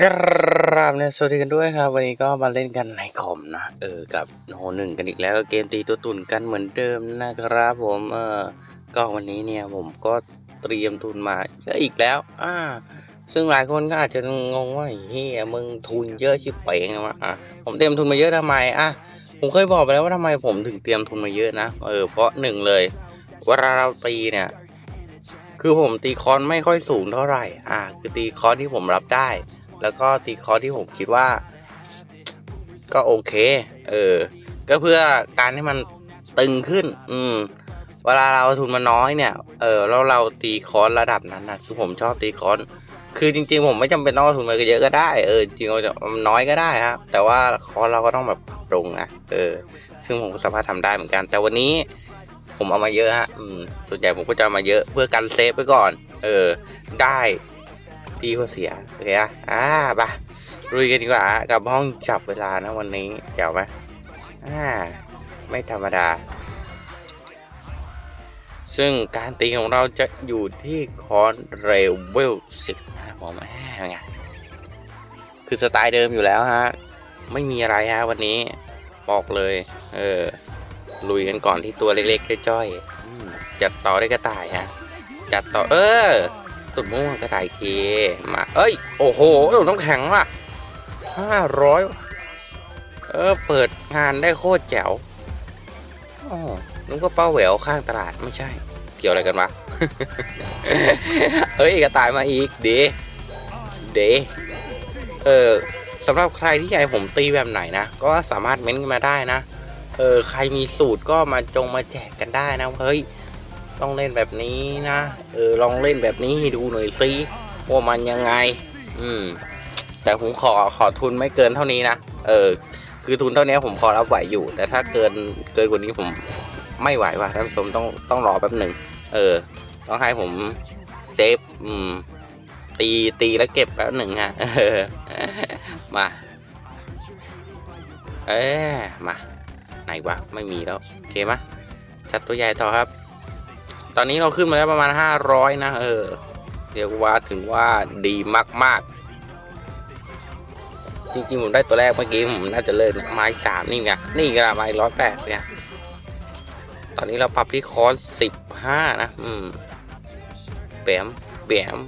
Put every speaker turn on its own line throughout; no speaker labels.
ครับเนี่ยสวัสดีกันด้วยครับ วันนี้ก็มาเล่นกันในคอมนะ เออ กับโนหนึ่งกันอีกแล้วเกมตีตัวตุนกันเหมือนเดิมนะครับ ผมเออก็วันนี้เนี่ยผมก็เตรียมทุนมาเยอะอีกแล้ว อ่า ซึ่งหลายคนก็อาจจะงงว่าเฮียมึงทุนเยอะชิบเป๋งมาอะผมเตรียมทุนมาเยอะทำไมอะผมเคยบอกไปแล้วว่าทำไมผมถึงเตรียมทุนมาเยอะนะเออเพราะหนึ่งเลยเวลาเราตีเนี่ยคือผมตีคอนไม่ค่อยสูงเท่าไหร่ อ่า คือตีคอนที่ผมรับได้ แล้วก็ตีคอที่ผมคิดว่า ก็โอเค เออ ก็เพื่อการให้มันตึงขึ้น อืม เวลาเราทุนมาน้อยเนี่ย เออแล้วเราตีคอร์สระดับนั้นนะคือผมชอบตีคอร์สคือจริงๆ ผมไม่จำเป็นต้องทุนมาเยอะก็ได้ เออจริงๆน้อยก็ได้ครับ แต่ว่าคอเราก็ต้องแบบปรับปรุงอะเออ ซึ่งผมสามารถทำได้เหมือนกัน แต่วันนี้ผมเอามาเยอะฮะ อืม ส่วนใหญ่ผมก็จะมาเยอะเพื่อกันเซฟไว้ก่อน เออ ได้ ดีกว่าเสียโอเคอะอ่าไปลุยกันดีกว่ากับห้องจับเวลานะวันนี้เจ๋วไหมอ่า ไม่ธรรมดา ซึ่งการตีของเราจะอยู่ที่คอนเรเวลสิบนะผมแหมไงคือสไตล์เดิมอยู่แล้วฮะ ไม่มีอะไรฮะวันนี้บอกเลย เออ ลุยกันก่อนที่ตัวเล็กๆจ้อยๆจัดต่อได้กระต่ายฮะ จัดต่อเออ ตุ่นม่วงกระต่ายเคมา เอ้ย โอ้โหน้ำแข็งว่ะห้าร้อยเออ เปิดงานได้โคตรแจ๋วอ๋อนึกว่าเป้าแหววข้างตลาดไม่ใช่ เกี่ยวอะไรกันวะ เอ้ยกระต่ายมาอีก เดเดเออสำหรับใครที่อยากให้ผมตีแบบไหนนะ ก็สามารถเม้นต์กันมาได้นะ เออ ใครมีสูตรก็มาจงมาแจกกันได้นะ เฮ้ย ต้องเล่นแบบนี้นะ เออ ลองเล่นแบบนี้ดูหน่อยสิว่ามันยังไง อืม แต่ผมขอขอทุนไม่เกินเท่านี้นะ เออ คือทุนเท่านี้ผมพอรับไหวอยู่ แต่ถ้าเกินเกินกว่านี้ผมไม่ไหวว่ะท่านผู้ชมต้องต้องรอแป๊บหนึ่ง เออ ต้องให้ผมเซฟ อืม ตีตีแล้วเก็บแป๊บหนึ่งฮะมา เอ๊มา ไหนวะ ไม่มีแล้ว โอเคมะจัดตัวใหญ่ต่อครับ ตอนนี้เราขึ้นมาแล้วประมาณ 500 นะ เออ เรียกว่าถึงว่าดีมาก ๆ จริง ๆ ผมได้ตัวแรกเมื่อกี้ผมน่าจะเลิกไม้สามนี่ไงนี่ก็ไม้ร้อยแปดเนี่ย ตอนนี้เราปรับที่คอร์สสิบห้านะ อืมแบมแบม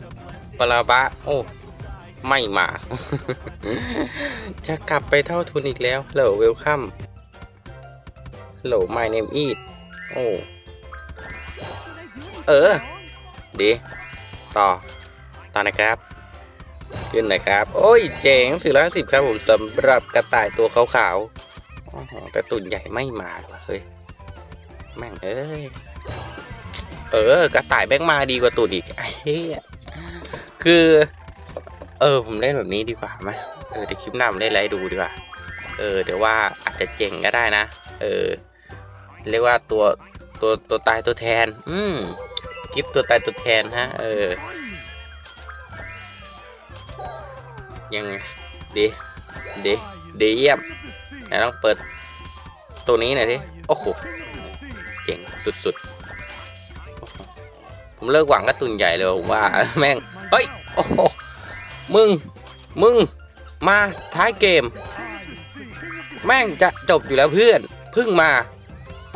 ปลาบะ โอ้ ไม่มา จะกลับไปเท่าทุนอีกแล้วฮัลโหลเวลคัมฮัลโหล my name is โอ้ เออ ดี ต่อ ต่อนะครับ ขึ้นหน่อยครับ โอ้ย เจ๋งสี่ร้อยสิบครับผมสำหรับกระต่ายตัวขาวๆโอ้โหแต่ตุ่นใหญ่ไม่มาเฮ้ย แม่งเอ้ย เออ กระต่ายแม่งมาดีกว่าตุ่นอีกไอ้เหี้ยคือ เออ ผมเล่นแบบนี้ดีกว่าไหมเออเดี๋ยวคลิปหน้าผมเล่นอะไรดูดีกว่า เออ เดี๋ยวว่าอาจจะเจ๋งก็ได้นะ เออ เรียกว่าตัวตัวตัวตายตัวแทน อืม กิฟตัวตายตัวแทนฮะ เออ ยังดี ดีดีเยี่ยมไหนลองเปิดตัวนี้หน่อยทีโอ้โห เจ๋งสุดๆ ผมเลิกหวังกับตุนใหญ่เลยว่าแม่ง เฮ้ย โอ้โห มึง มึง มาท้ายเกม แม่งจะจบอยู่แล้วเพื่อนพิ่งมา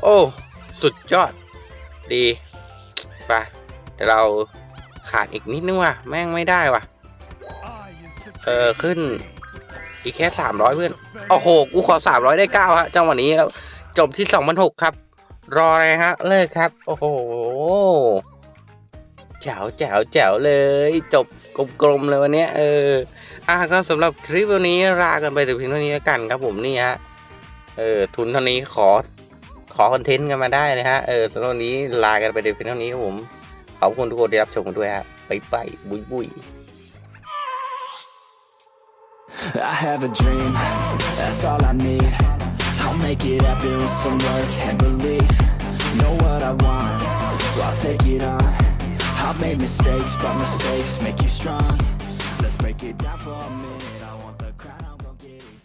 โอ้ สุดยอด ดี ปเดี๋ยวเราขาดอีกนิดนึงว่ะ แม่งไม่ได้ว่ะ เออขึ้น อีกแค่สามร้อยเพื่อน โอ้โห กูขอสามร้อยได้เก้าฮะจังหวะนี้แล้ว จบที่สองพันหกครับ รออะไรฮะ เลิกครับ โอ้โหแจ๋วแจ๋วแจ๋วเลย จบกลมๆเลยวันนี้เอออะก็สำหรับคลิปวันนี้ลากันไปแต่เพียงเท่านี้แล้วกันครับผมนี่ฮะเออทุนเท่านี้ขอ ขอคอนเทนต์กันมาได้นะฮะ เออสำหรับวันนี้ลากันไปแต่เพียงเท่านี้ครับผม ขอบคุณทุกคนที่รับชมกันด้วยฮะไปไปบุยบุย
I have a dream, that's all I need. I'll make it happen with some work and belief. Know what I want, so I'll take it on. I've made mistakes, but mistakes make you strong. Let's break it down for a minute.